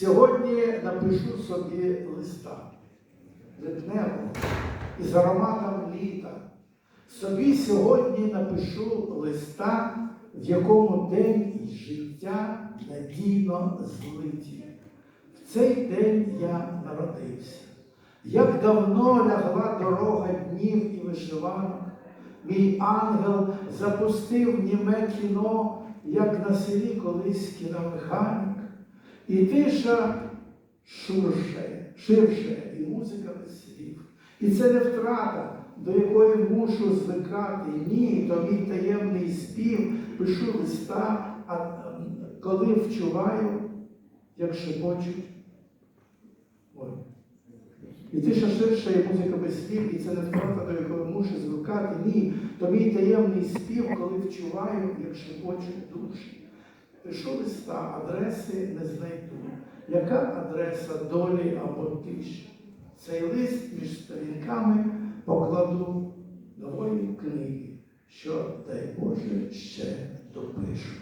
Сьогодні напишу собі листа липневого із ароматом літа. Собі сьогодні напишу листа, в якому день життя надійно злиті. В цей день я народився. Як давно лягла дорога днів і вишиванок, мій ангел запустив німе кіно, як на селі колись кіномеханік, і тиша шурше, ширше, і музика без слів. І це не втрата, до якої мушу звикати. Ні, то мій таємний спів, пишу листа, а коли вчуваю, як шепочуть. Ой. І тиша ширша, і музика без слів, і це не втрата, до якої мушу звикати. Ні, то мій таємний спів, коли вчуваю, як шепочуть душі пишу листа, адреси не знайду. Яка адреса долі або тиші? Цей лист між сторінками покладу нової книги, що, дай Боже, ще допишу.